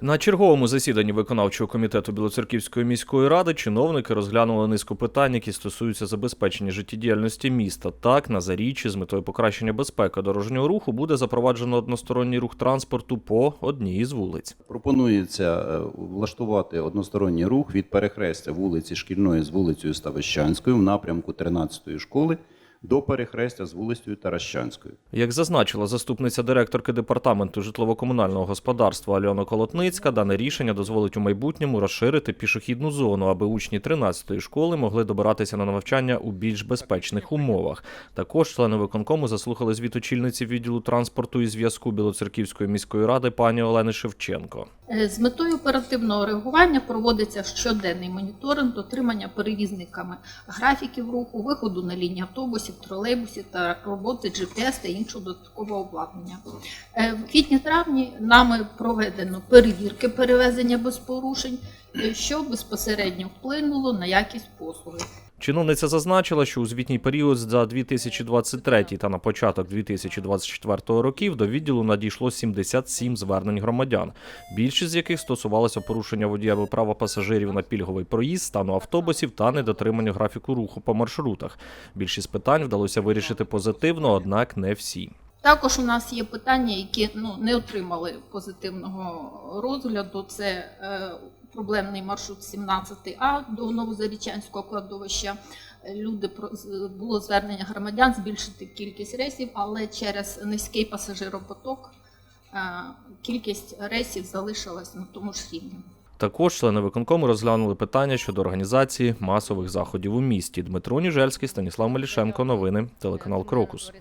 На черговому засіданні виконавчого комітету Білоцерківської міської ради чиновники розглянули низку питань, які стосуються забезпечення життєдіяльності міста. Так, на заріччі з метою покращення безпеки дорожнього руху буде запроваджено односторонній рух транспорту по одній із вулиць. Пропонується е, влаштувати односторонній рух від перехрестя вулиці Шкільної з вулицею Ставищанською в напрямку 13-ї школи до перехрестя з вулицею Таращанською. Як зазначила заступниця директорки департаменту житлово-комунального господарства Альона Колотницька, дане рішення дозволить у майбутньому розширити пішохідну зону, аби учні 13-ї школи могли добиратися на навчання у більш безпечних умовах. Також члени виконкому заслухали звіт очільниці відділу транспорту і зв'язку Білоцерківської міської ради пані Олени Шевченко. Е, З метою оперативного реагування проводиться щоденний моніторинг дотримання перевізниками графіків руху, виходу на лінії автобусів, тролейбусів та роботи GPS та іншого додаткового обладнання. Е, В квітні-травні нами проведено перевірки перевезення без порушень, е, що безпосередньо вплинуло на якість послуги. Чиновниця зазначила, що у звітній період за 2023 та на початок 2024 років до відділу надійшло 77 звернень громадян, більшість з яких стосувалося порушення водіями права пасажирів на пільговий проїзд, стану автобусів та недотримання графіку руху по маршрутах. Більшість питань вдалося вирішити позитивно, однак не всі. Також у нас є питання, які ну, не отримали позитивного розгляду. Це е, проблемний маршрут 17А до Новозарічанського кладовища. Люди було звернення громадян збільшити кількість рейсів, але через низький пасажиропоток е, кількість рейсів залишилась на тому ж рівні. Також члени виконкому розглянули питання щодо організації масових заходів у місті. Дмитро Ніжельський, Станіслав Малішенко. Новини телеканал Крокус.